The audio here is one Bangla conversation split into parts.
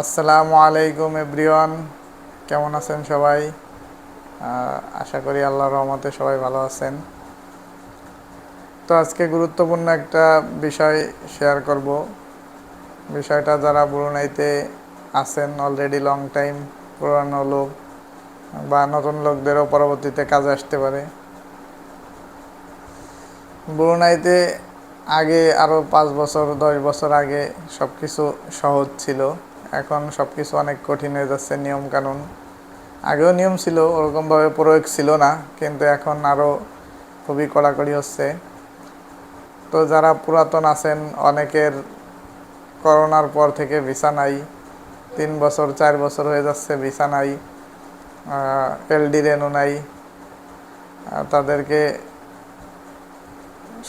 আসসালামু আলাইকুম এভরিওয়ান। কেমন আছেন সবাই? আশা করি আল্লাহর রহমতে সবাই ভালো আছেন। তো আজকে গুরুত্বপূর্ণ একটা বিষয় শেয়ার করব। বিষয়টা যারা ব্রুনাইতে আছেন অলরেডি লং টাইম পুরানো লোক বা নতুন লোকদেরও পরবর্তীতে কাজে আসতে পারে। ব্রুনাইতে আগে আরও পাঁচ বছর, দশ বছর আগে সব কিছু সহজ ছিল। এখন সব কিছু অনেক কঠিন হয়ে যাচ্ছে নিয়ম কানুন আগেও নিয়ম ছিল, ওরকমভাবে প্রয়োগ ছিল না, কিন্তু এখন আরও খুবই কড়াকড়ি হচ্ছে। তো যারা পুরাতন আছেন, অনেকের করোনার পর থেকে ভিসা নাই, তিন বছর, চার বছর হয়ে যাচ্ছে ভিসা নাই এলডি রেনু নাই তাদেরকে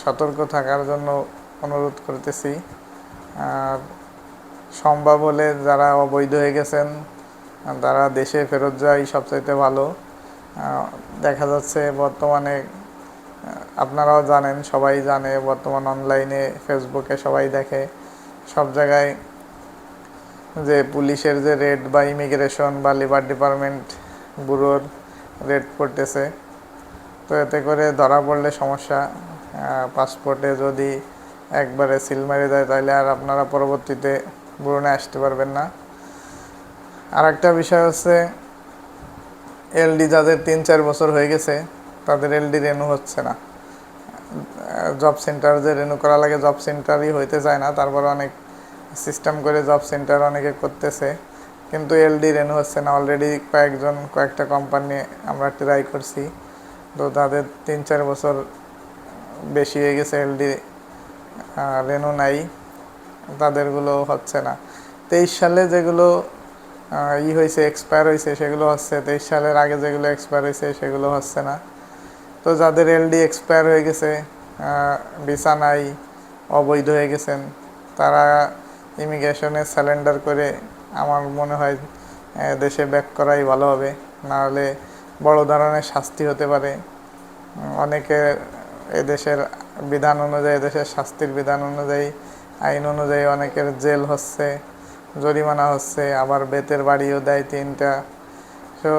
সতর্ক থাকার জন্য অনুরোধ করতেছি। আর সম্ভব হলে যারা অবৈধ হয়ে গেছেন, তারা দেশে ফেরত যায় সবচাইতে ভালো। দেখা যাচ্ছে বর্তমানে আপনারাও জানেন, সবাই জানে বর্তমান অনলাইনে, ফেসবুকে সবাই দেখে। সব জায়গায় যে পুলিশের যে রেড বা ইমিগ্রেশন বা লিভার ডিপার্টমেন্ট ব্যুরোর রেড পড়তেছে, তো এতে করে ধরা পড়লে সমস্যা। পাসপোর্টে যদি একবারে সিল মেরে দেয়, তাহলে আর আপনারা পরবর্তীতে ব্রুনে আসতে পারবেন না। আর একটা বিষয় হচ্ছে, এলডি যাদের তিন চার বছর হয়ে গেছে, তাদের এলডি রেনু হচ্ছে না। জব সেন্টার যে রেনু করা লাগে জব সেন্টারই হইতে চায় না, তারপর অনেক সিস্টেম করে জব সেন্টার অনেকে করতেছে। কিন্তু এলডি রেনু হচ্ছে না অলরেডি কয়েকজন, কয়েকটা কোম্পানি আমরা ট্রাই করছি। তো তাদের তিন চার বছর বেশি হয়ে গেছে এলডি রেনু নাই। তাদেরগুলো হচ্ছে না। তেইশ সালে যেগুলো ই হয়েছে এক্সপায়ার হয়েছে, সেগুলো হচ্ছে, তেইশ সালের আগে যেগুলো এক্সপায়ার হয়েছে, সেগুলো হচ্ছে না। তো যাদের এলডি এক্সপায়ার হয়ে গেছে নাই অবৈধ হয়ে গেছেন, তারা ইমিগ্রেশনে স্যালেন্ডার করে আমার মনে হয় দেশে ব্যাক করাই ভালো হবে। নাহলে বড় ধরনের শাস্তি হতে পারে। অনেকে এদেশের বিধান অনুযায়ী এদেশের শাস্তির বিধান অনুযায়ী আইন অনুযায়ী অনেকের জেল হচ্ছে, জরিমানা হচ্ছে, আবার বেতের বাড়িও দেয় তিনটা। তো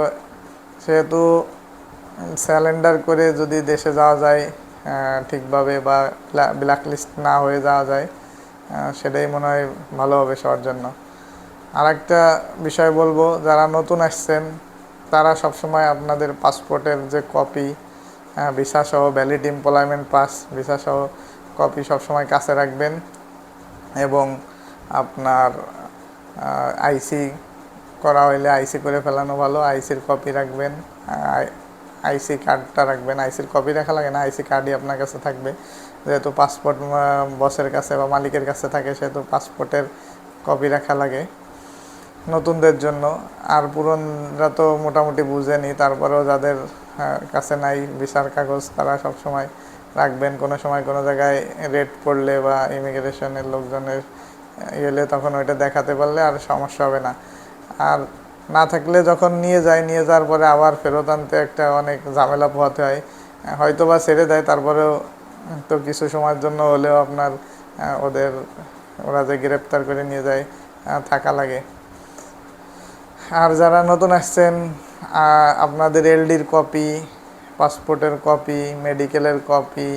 সেহেতু স্যালেন্ডার করে যদি দেশে যাওয়া যায় ঠিকভাবে বা ব্ল্যাক লিস্ট না হয়ে যাওয়া যায় সেটাই মনে হয় ভালো হবে সবার জন্য। আর একটা বিষয় বলব, যারা নতুন আসছেন, তারা সবসময় আপনাদের পাসপোর্টের যে কপি ভিসা সহ ভ্যালিড এমপ্লয়মেন্ট পাস ভিসা সহ কপি সবসময় কাছে রাখবেন। এবং আপনার আইসি করা হইলে আইসি করে ফেলানো ভালো। আইসির কপি রাখবেন আইসি কার্ডটা রাখবেন। আইসির কপি রাখা লাগে না আইসি কার্ডই আপনার কাছে থাকবে। যেহেতু পাসপোর্ট বসের কাছে বা মালিকের কাছে থাকে, সেহেতু পাসপোর্টের কপি রাখা লাগে নতুনদের জন্য। আর পুরনরা তো মোটামুটি বুঝেনি, তারপরেও যাদের কাছে নাই ভিসার কাগজ, তারা সব সময় রাখবেন কোনো সময় কোনো জায়গায় রেড পড়লে বা ইমিগ্রেশনের লোকজনের এলে তখন ওইটা দেখাতে পারলে আর সমস্যা হবে না। আর না থাকলে যখন নিয়ে যায়, নিয়ে যাওয়ার পরে আবার ফেরত আনতে একটা অনেক ঝামেলা পোহাতে হয়। হয়তো বা ছেড়ে দেয়, তারপরেও তো কিছু সময়ের জন্য হলেও আপনার ওদের, ওরা যে গ্রেপ্তার করে নিয়ে যায় থাকা লাগে। আর যারা নতুন আসছেন আপনাদের এলডির কপি পাসপোর্টের কপি, মেডিকেলের কপি,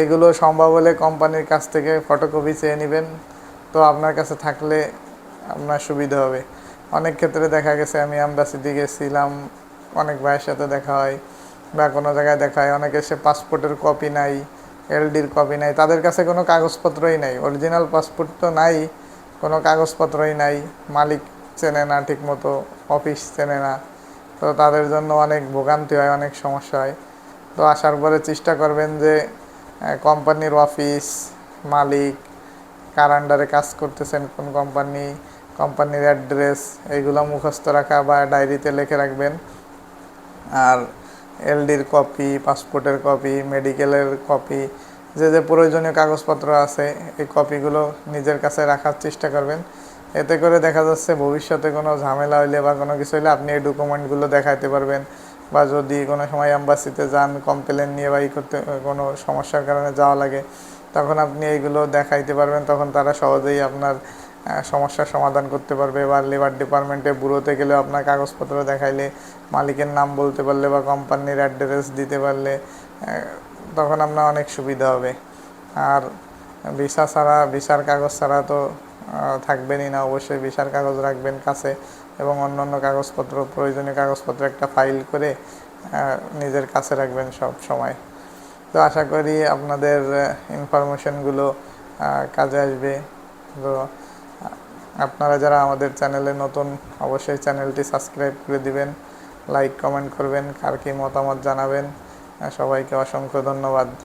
এগুলো সম্ভব হলে কোম্পানির কাছ থেকে ফটোকপি চেয়ে নেবেন। তো আপনার কাছে থাকলে আপনার সুবিধা হবে। অনেক ক্ষেত্রে দেখা গেছে, আমি অ্যাম্বাসিতে গেছিলাম, অনেক ভাইয়ের সাথে দেখা হয় বা কোনো জায়গায় দেখা হয়, অনেকে সে পাসপোর্টের কপি নাই, এলডির কপি নাই, তাদের কাছে কোনো কাগজপত্রই নাই। অরিজিনাল পাসপোর্ট তো নাই, কোনো কাগজপত্রই নাই, মালিক চেনে না, ঠিকমতো অফিস চেনে না। তো তাদের জন্য অনেক ভোগান্তি হয়, অনেক সমস্যা হয়। তো আসার পরে চেষ্টা করবেন যে কোম্পানির অফিস মালিক কার আন্ডারে কাজ করতেছেন, কোন কোম্পানি, কোম্পানির অ্যাড্রেস এইগুলো মুখস্থ রাখা বা ডায়েরিতে লিখে রাখবেন। আর এলডির কপি পাসপোর্টের কপি মেডিকেলের কপি যে যে প্রয়োজনীয় কাগজপত্র আছে, এই কপিগুলো নিজের কাছে রাখার চেষ্টা করবেন। এতে করে দেখা যাচ্ছে ভবিষ্যতে কোনো ঝামেলা হইলে বা কোনো কিছু হইলে আপনি এই ডকুমেন্টগুলো দেখাইতে পারবেন। বা যদি কোনো সময় অ্যাম্বাসিতে যান কমপ্লেন নিয়ে বা ই করতে, কোনো সমস্যার কারণে যাওয়া লাগে, তখন আপনি এইগুলো দেখাইতে পারবেন। তখন তারা সহজেই আপনার সমস্যার সমাধান করতে পারবে বা লেবার ডিপার্টমেন্টে ব্যুরোতে গেলেও আপনার কাগজপত্র দেখাইলে, মালিকের নাম বলতে পারলে বা কোম্পানির অ্যাড্রেস দিতে পারলে তখন আপনার অনেক সুবিধা হবে। আর ভিসা ছাড়া, ভিসার কাগজ ছাড়া তো থাকবেনই না, অবশ্যই ভিসার কাগজ রাখবেন কাছে এবং অন্য অন্য কাগজপত্র, প্রয়োজনীয় কাগজপত্র একটা ফাইল করে নিজের কাছে রাখবেন সব সময়। তো আশা করি আপনাদের ইনফরমেশনগুলো কাজে আসবে। তো আপনারা যারা আমাদের চ্যানেলে নতুন, অবশ্যই চ্যানেলটি সাবস্ক্রাইব করে দিবেন লাইক কমেন্ট করবেন, কার কী মতামত জানাবেন। সবাইকে অসংখ্য ধন্যবাদ।